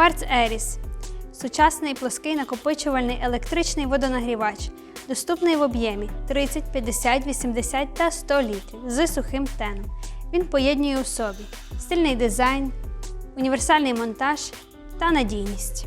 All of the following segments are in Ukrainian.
Кварц Еріс сучасний плоский накопичувальний електричний водонагрівач, доступний в об'ємі 30, 50, 80 та 100 літрів з сухим теном. Він поєднує у собі стильний дизайн, універсальний монтаж та надійність.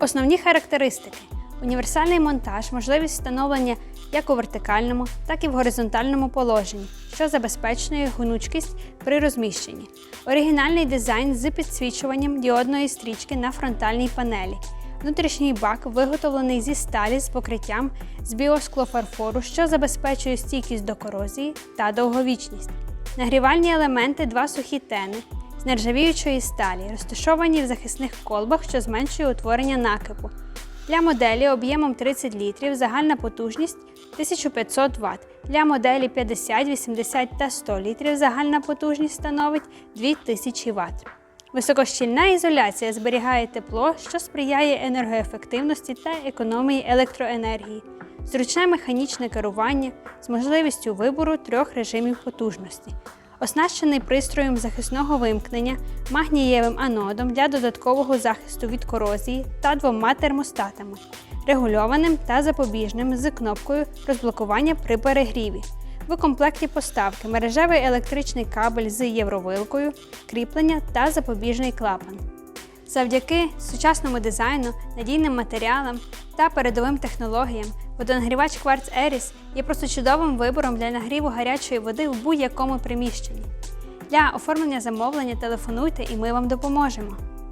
Основні характеристики: універсальний монтаж, можливість встановлення як у вертикальному, так і в горизонтальному положенні, що забезпечує гнучкість при розміщенні. Оригінальний дизайн з підсвічуванням діодної стрічки на фронтальній панелі. Внутрішній бак виготовлений зі сталі з покриттям з біосклофарфору, що забезпечує стійкість до корозії та довговічність. Нагрівальні елементи два сухі тени з нержавіючої сталі, розташовані в захисних колбах, що зменшує утворення накипу. Для моделі об'ємом 30 літрів загальна потужність 1500 Вт. Для моделі 50, 80 та 100 літрів загальна потужність становить 2000 Вт. Високощільна ізоляція зберігає тепло, що сприяє енергоефективності та економії електроенергії, зручне механічне керування з можливістю вибору трьох режимів потужності, оснащений пристроєм захисного вимкнення, магнієвим анодом для додаткового захисту від корозії та двома термостатами, регульованим та запобіжним з кнопкою розблокування при перегріві. В комплекті поставки мережевий електричний кабель з євровилкою, кріплення та запобіжний клапан. Завдяки сучасному дизайну, надійним матеріалам та передовим технологіям водонагрівач Quartz Eris є просто чудовим вибором для нагріву гарячої води в будь-якому приміщенні. Для оформлення замовлення телефонуйте і ми вам допоможемо.